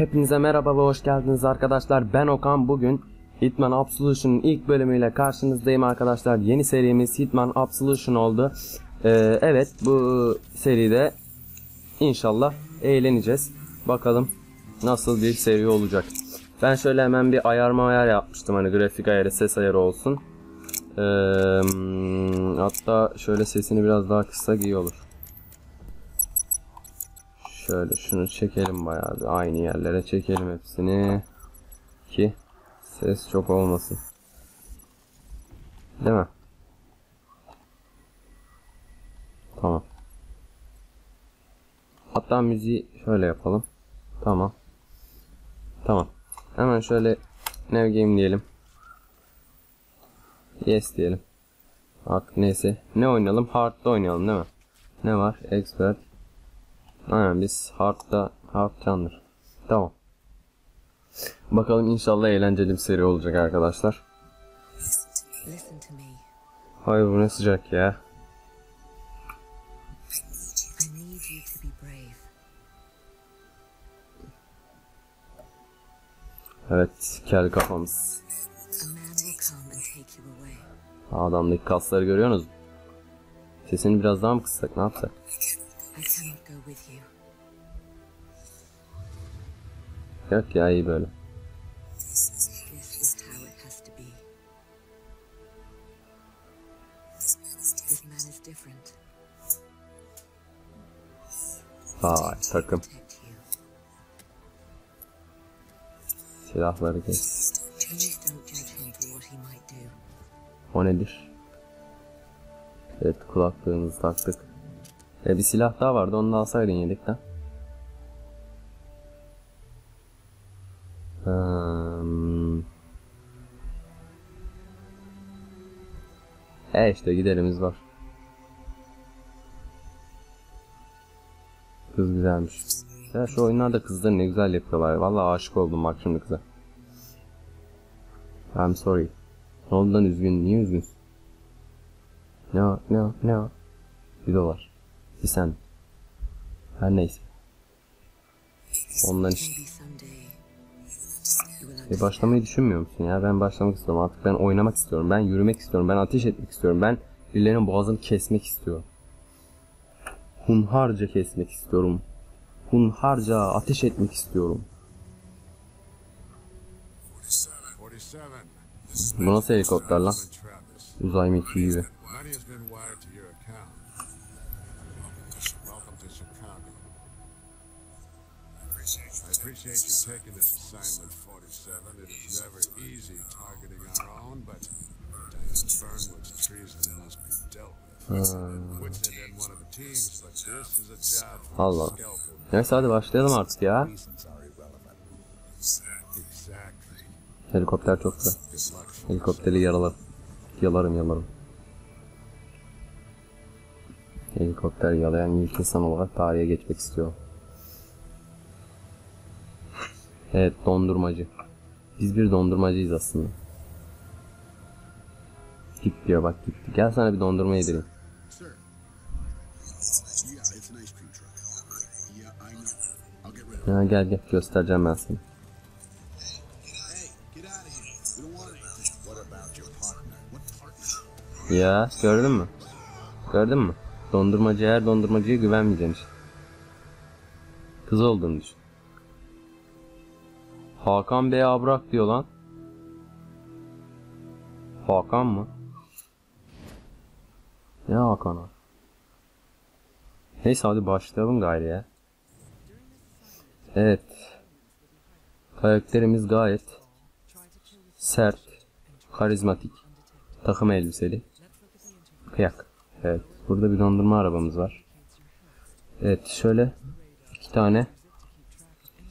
Hepinize merhaba ve hoş geldiniz arkadaşlar. Ben Okan. Bugün Hitman Absolution'un ilk bölümüyle karşınızdayım arkadaşlar. Yeni serimiz Hitman Absolution oldu. Ee, evet bu seride inşallah eğleneceğiz. Bakalım nasıl bir seri olacak. Ben şöyle hemen bir ayarma ayar yapmıştım. Hani grafik ayarı, ses ayarı olsun. Ee, hatta şöyle sesini biraz daha kıssak iyi olur. Şöyle şunu çekelim bayağı bir aynı yerlere çekelim hepsini ki ses çok olmasın. Değil mi? Tamam. Hatta müziği şöyle yapalım. Tamam. Tamam. Hemen şöyle New Game diyelim. Yes diyelim. Bak neyse. Ne oynayalım? Hard'da oynayalım değil mi? Ne var? Expert. Aynen biz Hard'da Hard candır. Tamam. Bakalım inşallah eğlenceli bir seri olacak arkadaşlar. Listen to me. Hay bu ne sıcak ya. Evet kel kafamız. Adamdaki kasları görüyorsunuz mu? Sesini biraz daha mı kıssak ne yapsak? I cannot go with you. Yok ya iyi böyle. Vay takım. Silahları kes. O nedir? Evet kulaklığımızı taktık. E bir silah daha vardı onu da alsaydın yedekten. Hmm. E işte giderimiz var. Kız güzelmiş. Ya şu oyunlarda kızları ne güzel yapıyorlar. Vallahi aşık oldum bak şimdi kıza. I'm sorry. Ne üzgün? Niye üzgünsün? Ne o? Ne o? Ne o? Bir dolar. Bir sen. Her neyse. Ondan işte. E başlamayı düşünmüyor musun ya? Ben başlamak istiyorum. Artık ben oynamak istiyorum. Ben yürümek istiyorum. Ben ateş etmek istiyorum. Ben birilerinin boğazını kesmek istiyorum. Hunharca kesmek istiyorum. Hunharca ateş etmek istiyorum. 47. This is Bu nasıl helikopter lan? Uzay mekiği gibi. Appreciate you taking this assignment, 47. It is never easy targeting our own, but Burnwood's treason must be dealt with. Wouldn't it in one of the teams, but this is a job for Allah. Neyse hadi başlayalım artık ya. Helikopter çok güzel. Helikopteri yaralarım. Yalarım yalarım. Helikopter yalayan ilk insan olarak tarihe geçmek istiyorum. Evet dondurmacı. Biz bir dondurmacıyız aslında. Git diyor bak gitti. Gel sana bir dondurma yedireyim. Ha, gel gel göstereceğim ben sana. Ya gördün mü? Gördün mü? Dondurmacı her dondurmacıya güvenmeyeceksin. Kız olduğunu düşün. Hakan Bey Abrak diyor lan. Hakan mı? Ne Hakan'a? Neyse hadi başlayalım gayri ya. Evet. Karakterimiz gayet sert, karizmatik, takım elbiseli, kıyak. Evet. Burada bir dondurma arabamız var. Evet şöyle iki tane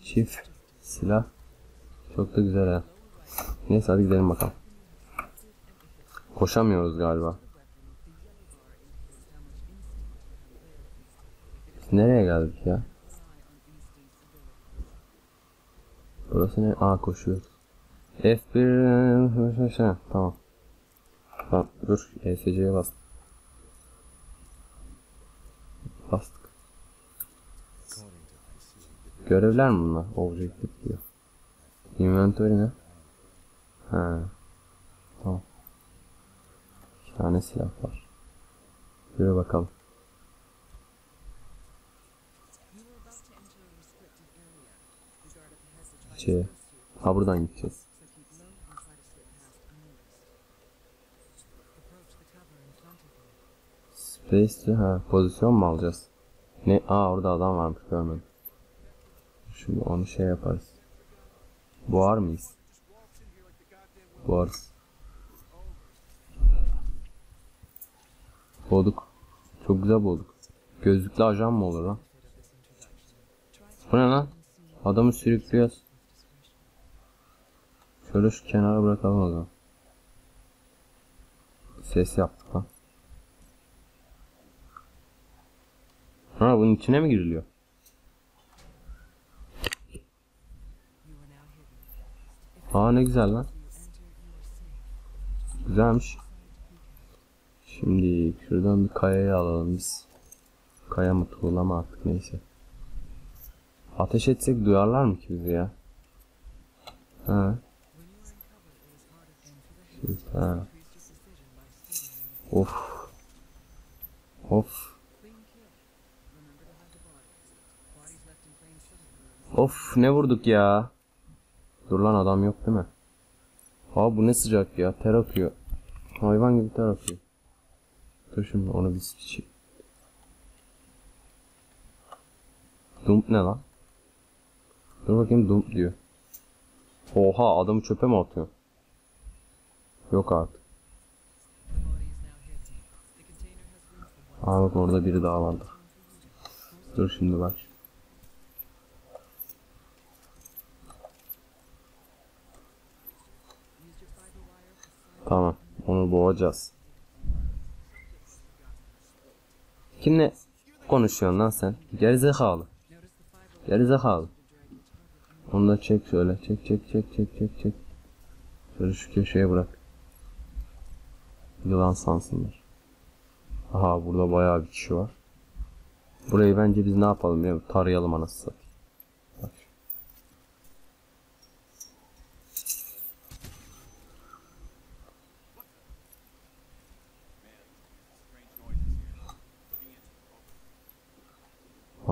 çift silah. Çok da güzel ha. Neyse hadi gidelim bakalım. Koşamıyoruz galiba. Biz nereye geldik ya? Burası ne? Aa koşuyoruz. F1 tamam. Tamam dur ESC'ye bas. Bastık. Görevler mi bunlar? Objektif diyor. Inventory ne? Ha. Tamam. İki tane silah var. Yürü bakalım. Şey, ha buradan gideceğiz. Space ha pozisyon mu alacağız? Ne? Aa orada adam varmış görmedim. Şimdi onu şey yaparız. Boğar mıyız? Boğarız. Boğduk. Çok güzel boğduk. Gözlüklü ajan mı olur lan? Bu ne lan? Adamı sürüklüyoruz. Şöyle şu kenara bırakalım o zaman. Ses yaptık lan. Ha bunun içine mi giriliyor? Aa ne güzel lan. Güzelmiş. Şimdi şuradan bir kayayı alalım biz. Kaya mı tuğla mı artık neyse. Ateş etsek duyarlar mı ki bizi ya? Ha. Ha. Of. Of. Of ne vurduk ya. Dur lan adam yok değil mi? Abi bu ne sıcak ya. Ter akıyor. Hayvan gibi ter akıyor. Dur şimdi onu bir sıçayım. Dump ne lan? Dur bakayım dump diyor. Oha adamı çöpe mi atıyor? Yok artık. Aa bak orada biri daha vardı. Dur şimdi bak. Tamam. Onu boğacağız. Kimle konuşuyorsun lan sen? Gerizekalı. Gerizekalı. Onu da çek şöyle. Çek çek çek çek çek çek. Şöyle şu köşeye bırak. Yılan sansınlar. Aha burada bayağı bir kişi var. Burayı bence biz ne yapalım musun? Tarayalım anasını satayım. Bak.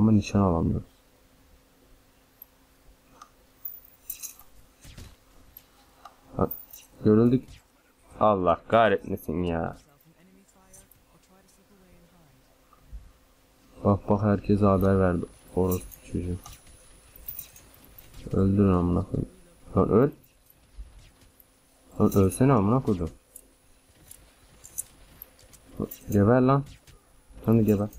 Ama nişan alamıyoruz. Ha, görüldük. Allah kahretmesin ya. Bak bak herkese haber verdi. Orospu çocuğu. Öldürün amına koyayım. Lan öl. Lan ölsene amına koydum. Geber lan. Sen de geber.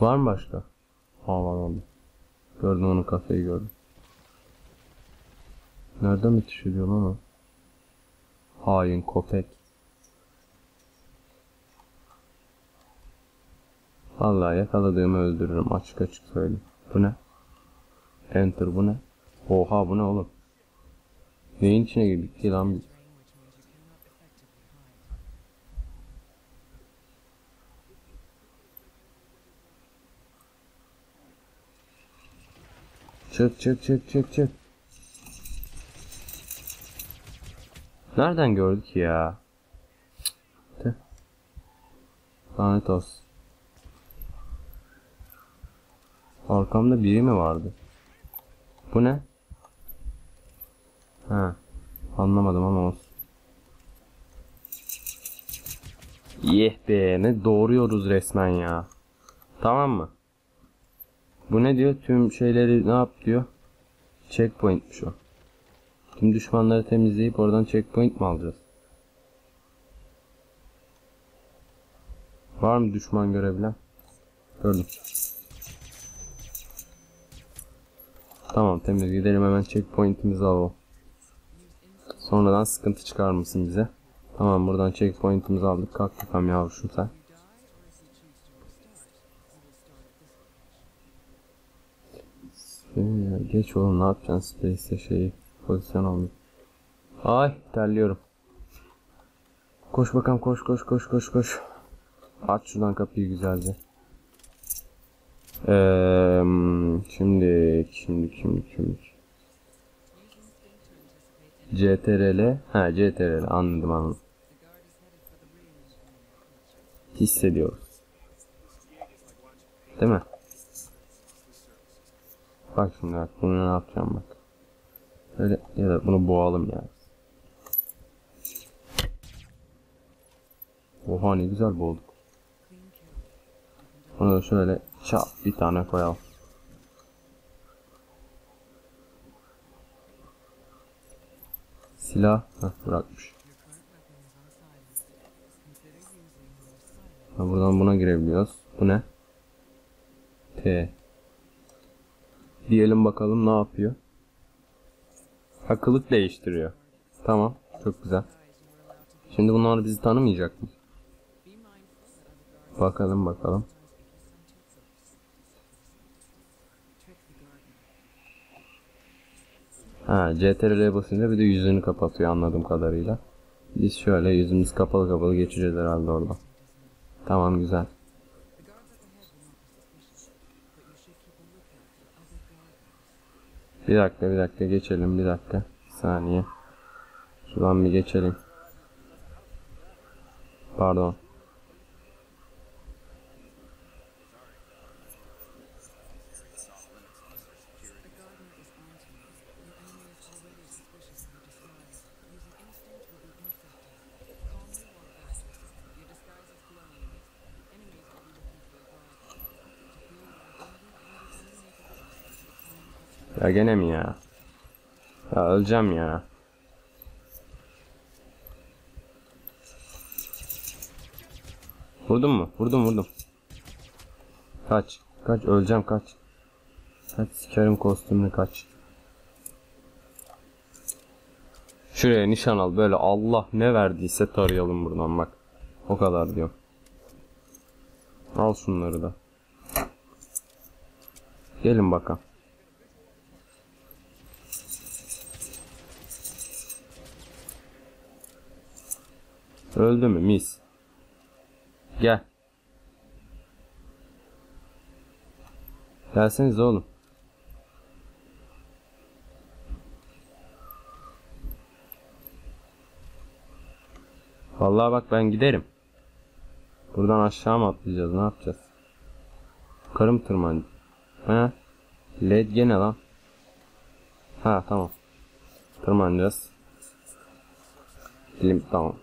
Var mı başka? Ha var oldu. Gördüm onun kafayı gördüm. Nereden bitiş ediyor lan o? Hain köpek. Vallahi yakaladığımı öldürürüm açık açık söyleyeyim. Bu ne? Enter bu ne? Oha bu ne oğlum? Neyin içine girdik ki lan biz? Çık çık çık çık çık. Nereden gördük ya? Tüh. Lanet olsun. Arkamda biri mi vardı? Bu ne? Ha. Anlamadım ama olsun. Yeh be ne doğruyoruz resmen ya. Tamam mı? Bu ne diyor? Tüm şeyleri ne yap diyor? Checkpoint'miş o. Tüm düşmanları temizleyip oradan checkpoint mi alacağız? Var mı düşman görebilen? Gördüm. Tamam temiz gidelim hemen checkpoint'imizi alalım. Sonradan sıkıntı çıkar mısın bize? Tamam buradan checkpoint'imizi aldık. Kalk bakalım yavruşum sen. Ee, Geç oğlum ne yapacaksın Space'e şeyi pozisyon almayı. Ay terliyorum. Koş bakalım koş koş koş koş koş. Aç şuradan kapıyı güzelce. Eee şimdi şimdi şimdi şimdi. CTRL ha CTRL anladım anladım. Hissediyoruz. Değil mi? Bak şimdi bak bunu ne yapacağım bak. Böyle ya da bunu boğalım ya. Oha ne güzel boğduk. Bunu da şöyle çap bir tane koyalım. Silah Heh, bırakmış. Ha, buradan buna girebiliyoruz. Bu ne? T. Diyelim bakalım ne yapıyor. Ha değiştiriyor. Tamam. Çok güzel. Şimdi bunlar bizi tanımayacak mı? Bakalım bakalım. Ha CTRL'ye basınca bir de yüzünü kapatıyor anladığım kadarıyla. Biz şöyle yüzümüz kapalı kapalı geçeceğiz herhalde orada. Tamam güzel. Bir dakika bir dakika geçelim bir dakika. Bir saniye. Şuradan bir geçelim. Pardon. Ya gene mi ya? Ya öleceğim ya. Vurdun mu? Vurdum vurdum. Kaç. Kaç öleceğim kaç. Kaç sikerim kostümünü kaç. Şuraya nişan al böyle Allah ne verdiyse tarayalım buradan bak. O kadar diyorum. Al şunları da. Gelin bakalım. Öldü mü mis? Gel. Gelseniz oğlum. Vallahi bak ben giderim. Buradan aşağı mı atlayacağız? Ne yapacağız? Karım tırman. He? LED gene lan. Ha tamam. Tırmanacağız. Dilim tamam.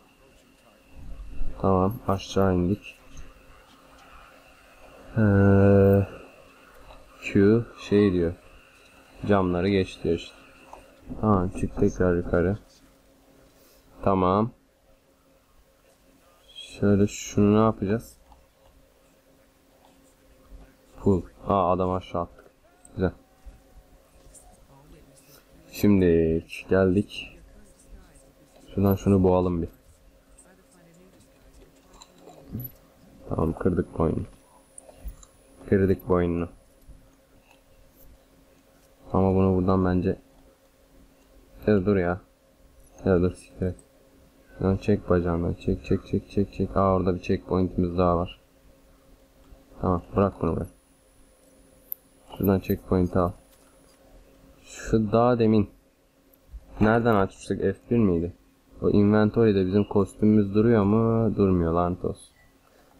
Tamam aşağı indik. Ee, Q şey diyor. Camları geç diyor işte. Tamam çık tekrar yukarı. Tamam. Şöyle şunu ne yapacağız? Pull. Aa adam aşağı attık. Güzel. Şimdi geldik. Şuradan şunu boğalım bir. Tamam kırdık boynunu. Kırdık boynunu. Ama bunu buradan bence Ya dur ya. Ya dur siktir et. Şuradan çek bacağından. Çek çek çek çek çek. Aa orada bir checkpointimiz daha var. Tamam bırak bunu be. Şuradan checkpoint al. Şu daha demin nereden açmıştık? F1 miydi? O inventory'de bizim kostümümüz duruyor mu? Durmuyor lanet olsun.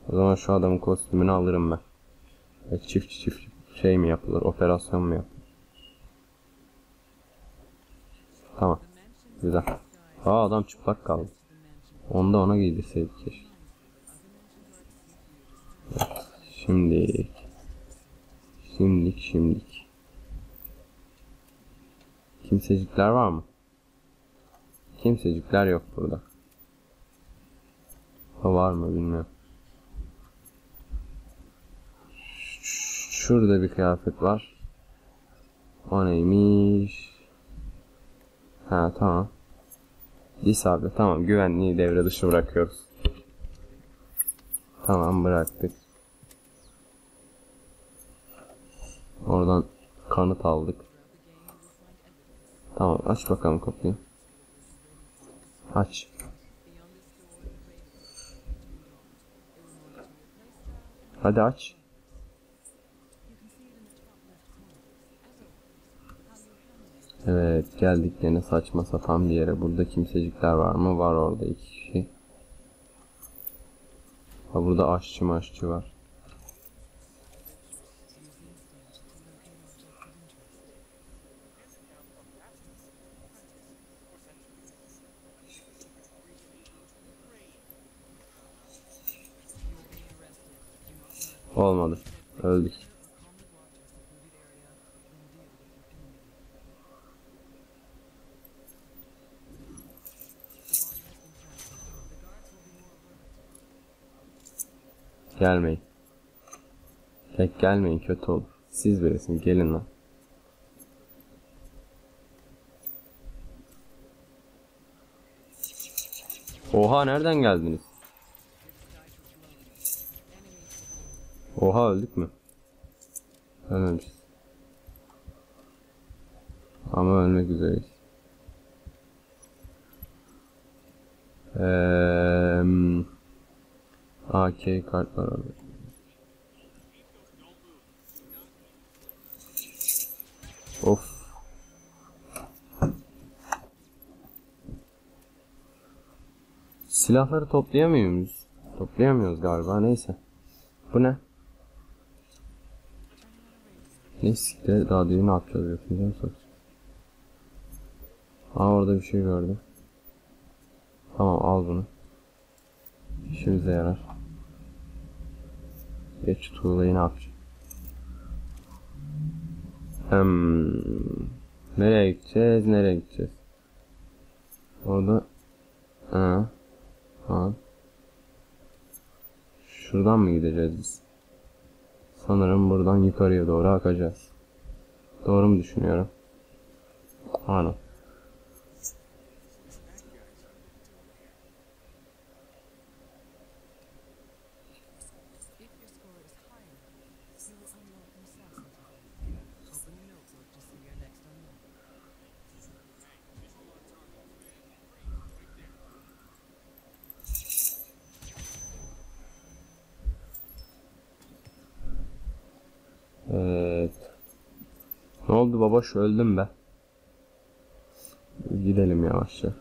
O zaman şu adamın kostümünü alırım ben. Ya çift çift şey mi yapılır? Operasyon mu yapılır? Tamam. Güzel. Aa adam çıplak kaldı. Onda ona giydirseydik keşke. Evet. Şimdilik. Şimdilik şimdilik. Kimsecikler var mı? Kimsecikler yok burada. Ha var mı bilmiyorum. Şurada bir kıyafet var. O neymiş? Ha tamam. İsabe tamam güvenliği devre dışı bırakıyoruz. Tamam bıraktık. Oradan kanıt aldık. Tamam aç bakalım kapıyı. Aç. Hadi aç. Evet geldik yine saçma sapan bir yere. Burada kimsecikler var mı? Var orada iki kişi. Ha burada aşçı maşçı var. Olmadı. Öldük. Gelmeyin. Tek gelmeyin kötü olur. Siz birisiniz gelin lan. Oha nereden geldiniz? Oha öldük mü? Ölmemişiz. Ama ölmek üzereyiz. Eee... AK kart var. Of. Silahları toplayamıyor muyuz? Toplayamıyoruz galiba neyse. Bu ne? Ne siktir daha değil ne yapacağız yapacağım sos. Aa orada bir şey gördüm. Tamam al bunu. İşimize yarar. Geç tuğlayı ne yapacağım? Hmm. Nereye gideceğiz? Nereye gideceğiz? Orada ha. Ha. Şuradan mı gideceğiz biz? Sanırım buradan yukarıya doğru akacağız. Doğru mu düşünüyorum? Aynen. Evet. Ne oldu babaş öldüm be. Gidelim yavaşça.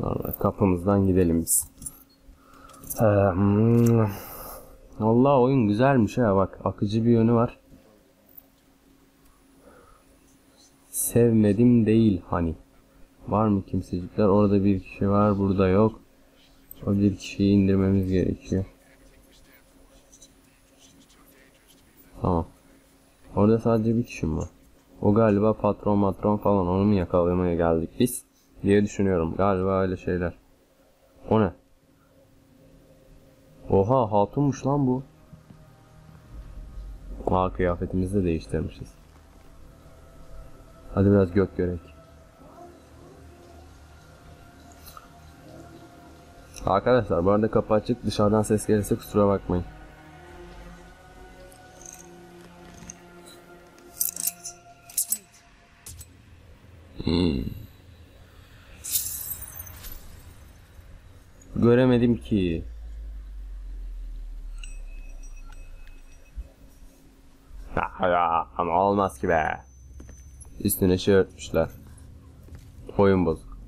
Normal kapımızdan gidelim biz. Hmm. Allah oyun güzelmiş ha bak akıcı bir yönü var. Sevmedim değil hani. Var mı kimsecikler? Orada bir kişi var burada yok. O bir kişiyi indirmemiz gerekiyor. Tamam. Orada sadece bir kişi var. O galiba patron matron falan onu mu yakalamaya geldik biz diye düşünüyorum. Galiba öyle şeyler. O ne? Oha hatunmuş lan bu. Aa kıyafetimizi de değiştirmişiz. Hadi biraz gök görek. Arkadaşlar bu arada kapı açık dışarıdan ses gelirse kusura bakmayın. Hmm. Göremedim ki. Ama olmaz ki be. Üstüne şey örtmüşler. Oyun bozuk.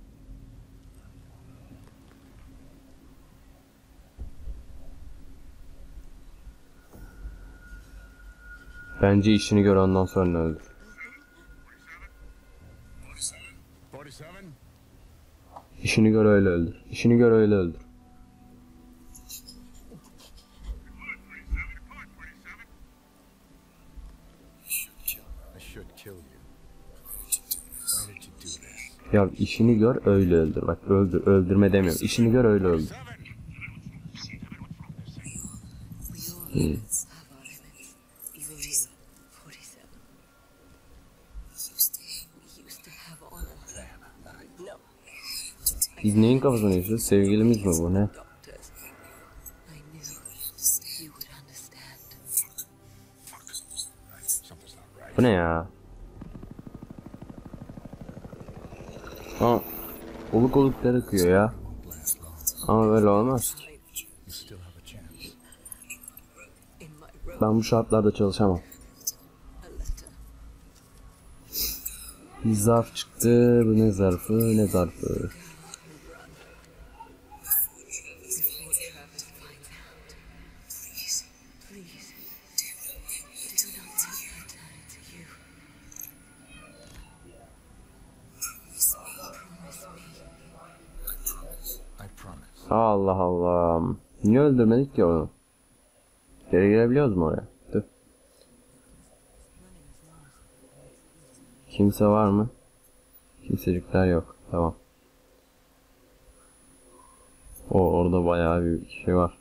Bence işini gör ondan sonra öldür. 47? İşini gör öyle öldür. İşini gör öyle öldür. Ya işini gör öyle öldür. Bak öldür öldürme demiyorum. İşini gör öyle öldür. We Biz neyin kafasını yaşıyoruz? Sevgilimiz mi bu ne? Bu ne ya? Aa, oluk oluklar akıyor ya. Ama böyle olmaz Ben bu şartlarda çalışamam. Bir zarf çıktı. Bu ne zarfı ne zarfı. Öldürmedik ki onu? Geri girebiliyoruz mu oraya? Dur. Kimse var mı? Kimsecikler yok. Tamam. O orada bayağı bir şey var.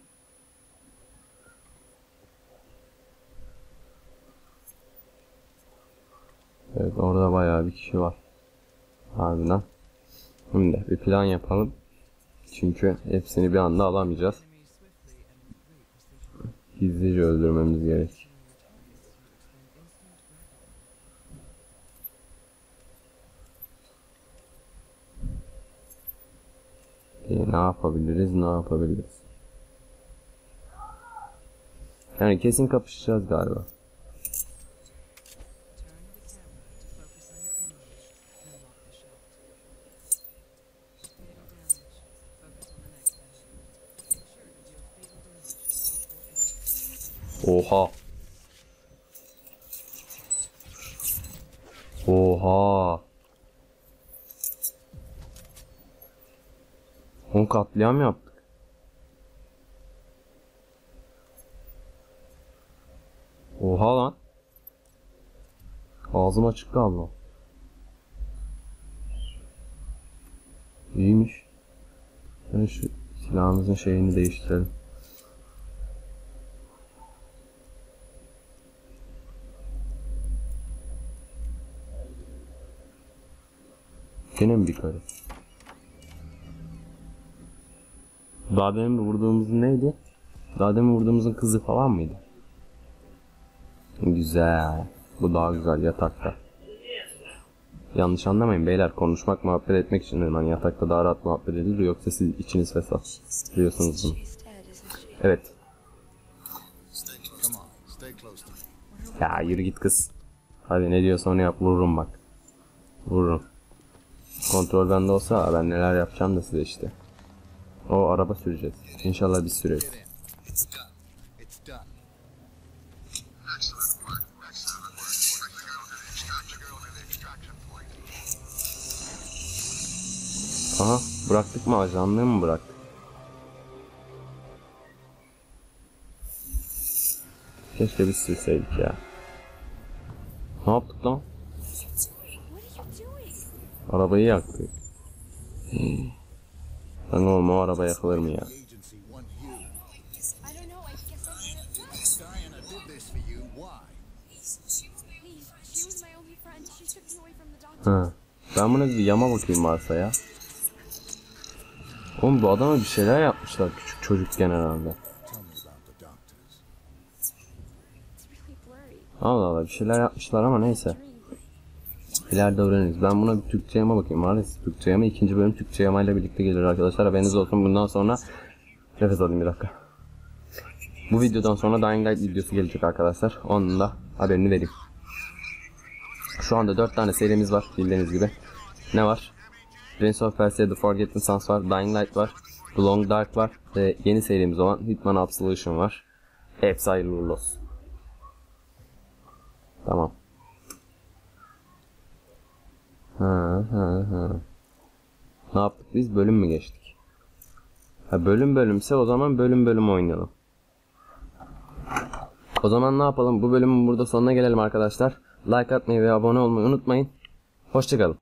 Evet orada bayağı bir kişi var. Harbiden. Şimdi bir plan yapalım. Çünkü hepsini bir anda alamayacağız. Gizlice öldürmemiz gerek. E, ne yapabiliriz, ne yapabiliriz? Yani kesin kapışacağız galiba. Oha. Oha. On katliam yaptık. Oha lan. Ağzım açık kaldı. İyiymiş. Ben şu silahımızın şeyini değiştirelim. Gene mi bir karı? Daha demin vurduğumuzun neydi? Daha demin vurduğumuzun kızı falan mıydı? Güzel. Bu daha güzel yatakta. Yanlış anlamayın beyler konuşmak muhabbet etmek için dedim. Hani yatakta daha rahat muhabbet edilir yoksa siz içiniz fesat. Biliyorsunuz bunu. Evet. Ya yürü git kız. Hadi ne diyorsa onu yap vururum bak. Vururum. Kontrol bende olsa ben neler yapacağım da size işte. O araba süreceğiz. İnşallah biz süreriz. Aha bıraktık mı ajanlığı mı bıraktık? Keşke biz sürseydik ya. Ne yaptık lan? Arabayı yaktık. Lan oğlum o araba yakılır mı ya? Ha. Ben buna bir yama bakayım varsa ya. Oğlum bu adama bir şeyler yapmışlar küçük çocukken herhalde. Allah Allah bir şeyler yapmışlar ama neyse. İleride öğreniriz. Ben buna bir Türkçe yama bakayım. Var Türkçe yama ikinci bölüm Türkçe yama ile birlikte gelir arkadaşlar. Haberiniz olsun bundan sonra nefes alayım bir dakika. Bu videodan sonra Dying Light videosu gelecek arkadaşlar. Onun da haberini vereyim. Şu anda 4 tane serimiz var bildiğiniz gibi. Ne var? Prince of Persia The Forgotten Sons var. Dying Light var. The Long Dark var. Ve yeni serimiz olan Hitman Absolution var. Hepsi hayırlı olsun. Tamam. Ha ha ha. Ne yaptık biz? Bölüm mü geçtik? Ha bölüm bölümse o zaman bölüm bölüm oynayalım. O zaman ne yapalım? Bu bölümün burada sonuna gelelim arkadaşlar. Like atmayı ve abone olmayı unutmayın. Hoşçakalın.